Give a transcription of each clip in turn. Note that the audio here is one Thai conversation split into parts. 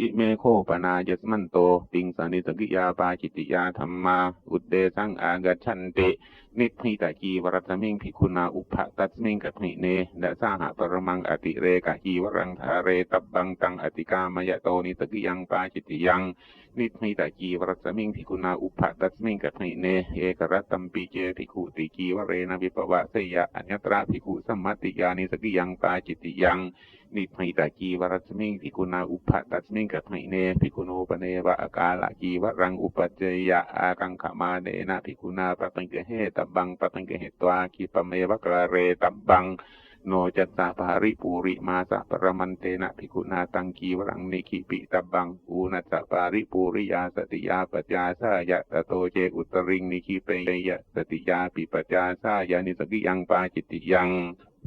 อิเมโคปนายสมันโต ติงสานิสกิยาปาจิติยาธรรมา อุดเดสังอากัจฉันติ นิพิตากีวรัตมิงพิคุณาอุปะตัสมิงกัตมิเนดะสาหะปรมังอติเรกะกีวรังทาเรตับบังตังอติกามยโตนิสกิยังปาจิติยัง นิพิตากีวรัตมิงพิคุณาอุปะตัสมิงกัตมิเน เอกรัตตัมปีเจภิกุติกีวเรนะวิปวะเสยะอัญญตระภิกุสัมมัติยานิสกิยังปาจิตติยัง นิพพิตากีวรัตมิงภิกขุนาอุปะตัสมิงกัตมิเนภิกุโนปเนวะอากาลกีวรังอุปเจยะอากังขมาเนนะภิกขุนาปะตังเกเหตับังปตังเกเหตวาคิปเมวะกระเรตับังโนจัตตาภาริปูริมาสะปรมันเตนะภิกุนาตังกีวรังนิคิปิตับังอูนัสสะปาริปูริยาสติยาปัจจาสายะตโตเจอุตริงนิคิเปยะสติยาปิปัจจาสายานิสกิยังปาจิติยัง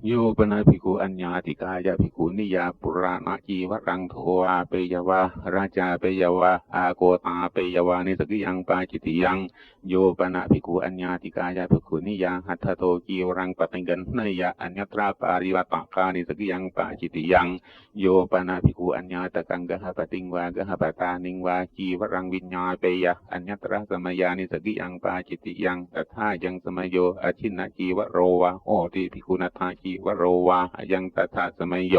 โยปนาภิกขุอัญญาติกายะภิกขุนิยาปุราณจีวรังโทอาเปยวะราชาเปยวะอาโกตาเปยวะนิสกิยังปาจิติยังโยปนะภิกขุอัญญาติกายะภิกขุนิยังหัตถโตกีวรังปตังกันนยะอัญญตราปาริวัตกานิสกิยังปาจิติยังโยปนะภิกขุอัญญาตกังกะหปติงวากะหปตานิงวาจีวรังวิญญาเปยะอัญญตระสมยานิสกิยังปาจิติยังตถายังสมโยอชินะจีวโรวะโอติภิกขุนัทาจีวโรวายังตถาสมยโย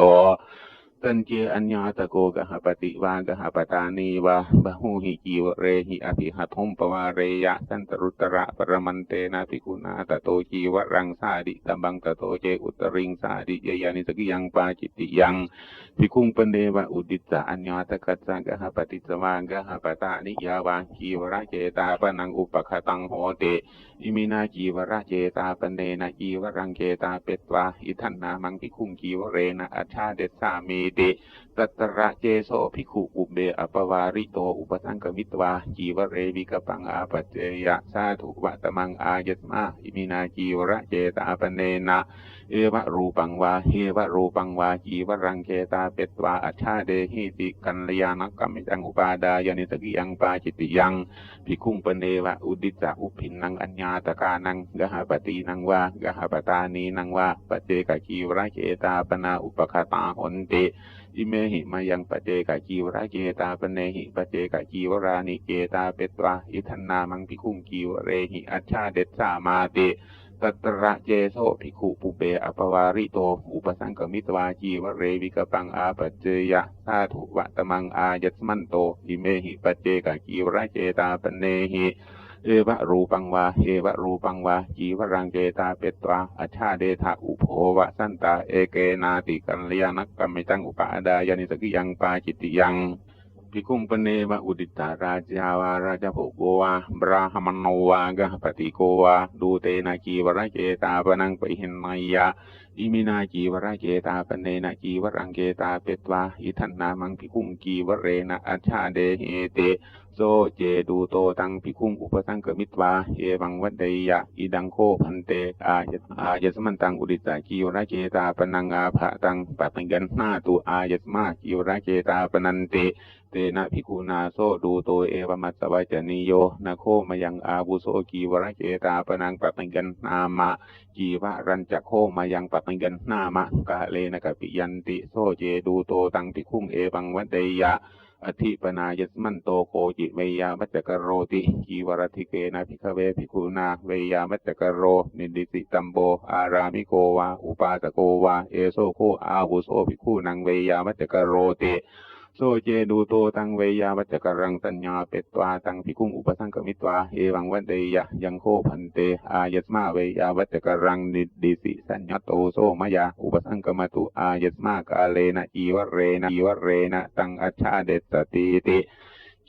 ตันเจอัญญาตโกกหปติวากหปตานีวะบะหูหิจีวเรหิอภิหัตุมปวาเรยะสันตรุตระปรมันเตนะภิกุณาตโตจีวรังสาดิตบังตโตเจอุตริงสาดิยยานิสกิยังปาจิตติยังภิกุงปเนวะอุดิตะอัญญาตกัสสะกหปติสวากหปตานิยาวาจีวระเจตาปนังอุปคตังโหเตอิมินาจีวระเจตาปเนนะจีวรังเจตาเปตวาอิทันนามังภิคุงจีวเรนะอัชชาเดสามีตตัตระเจโสภิกขุอุเบอปวาริโตอุปสังกมิตวาจีวเรวิกปังอาปเจยะสาธุวะตมังอายตมาอิมินาจีวระเจตาปเนนะเอวะรูปังวาเฮวะรูปังวาจีวรังเจตาเปตวาอัชชาเดหิติกัลยานักกรรมิจังอุปาดายานิสกิยังปาจิตติยังภิกขุปเนวะอุดิจาอุพินนังอัญญาตกานังกหปตีนังวากหปตานีนังวาปเจกกีวระเจตาปนาอุปคตาหนติอิเมหิมายังปเจกกีวระเจตาปเนหิปเจกกีวรานิเจตาเปตวาอิทันนามังภิกขุงกีวเรหิอัชชาเดชามาติตัตระเจโสภิกขุปุเบอปวาริโต อุปสังกมิตวาจีวเรวิกปังอาปเจยะสาธุวะตมังอายัสมันโต อิเมหิปเจกกีวระเจตาปเนหิ เอวะรูปังวา เอวะรูปังวาจีวรังเจตาเปตวาอาชาเดทาอุโภวะสันตา เอเกนาติกัลยานักกัมมิจังอุปาดายานิสกิยังปาจิตติยัง ภิกุงปเนวะอุดิตาราชาวาราชโภโกวาบราหมโนวากหปติโกวาดูเตนะจีวรเจตาปนังปหินนายะอิมินาจีวรเจตาปเนนะจีวรังเจตาเปตวาอิทันนามังภิกุงกีวเรนะอาชาเดเหเตโซเจดูโตตังพิคุงอุปสังเกมิตวาเอวังวัดเดยะอิดังโคพันเตอายะอายะสมันตังอุดิตากิวระเจตาปนังอาภะตังปัตังกันหน้าตุอายะสมากิวระเจตาปนันเต เตนะพิคุนาโซดูโตเอวมัสสวัจนิโยนะโคมายังอาบุโซกีวรเจตาปนังปัตตังกันนามะกีวะรันจะโคมายังปัตตังกันนามะกะเลนะกะปิยันติโซเจดูโตตังพิคุงเอวังวัดเดยะอธิปนายสมันโตโคจิเวยามัจจกโรติกีวรธิเกนะพิกเวพิคุนาเวยามัจจกโร นินดิสิตัมโบ อารามิโกวา อุปาสโกวา เอโซโคอาหุโสภิกุนังเวยามัจจกโรติ โซเจดูโตตังเวยาวัจจกรังสัญญาเปตวาตังพิคุงอุปสังกมิตวาเอวังวันเดยะยังโคพันเตอายสมาเวยาวัจจกรังนิดิสิสัญญาโตโซมายาอุปสังกมตุอายสมากาเลนะอีวเรนะอีวเรนะตังอัชชาเดสติติ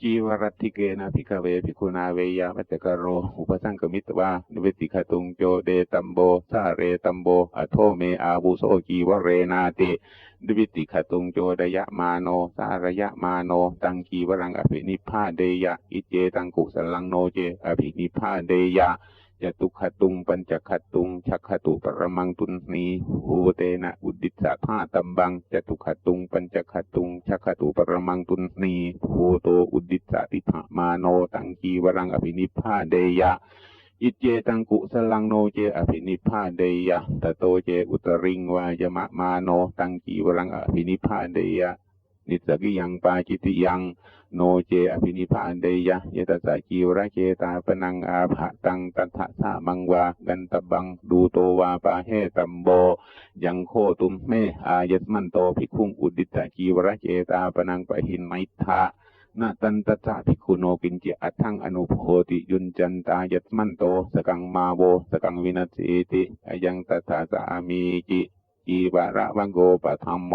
จีวรัติเกนะพิกเวพิคุนาเวยามัจจกโร อุปสังกมิตวานิเวติขตุงโจเดตัมโบสาเรตัมโบอโทเมอาบุโสจีวเรนาตินิวิติขตุงโจดยะมาโนสารยะมาโน ตังกีวรังอภินิพพาเดยะ อิเจตังกุสลังโนเจอภินิพพาเดยะ จตุขตุงปัญจขตุงชักขตุปรมังตุนนีหูเตนะอุดิสสะธาตัมบังจตุขตุงปัญจขตุงชักขตุปรมังตุนนีหูโตอุดิสะติถามาโนตังกีวรังอภินิพาเดยะอิเจตังกุสลังโนเจอภินิพาเดยะตโตเจอุตริงวายมะมาโนตังกีวรังอภินิพพาเดยะ นิสกิยังปาจิติยังโนเจอภินิพานเดยะยะตสสกิวระเกตาปนังอาภะตังตัทธะสะมังวากันตบังดูโตวาปาเฮตัมโบ ยังโคตุมเมอายสมันโตภิกขุงอุดิตะกีวระเจตาปนังปะหินไมทานาตันตถะภิกขุโนกินจิอัตถังอนุโพติยุนจันตายสมันโตสกังมาโวสกังวินัสสิติอยังตถาสามีจิอีวะระวังโกปะธรรมโม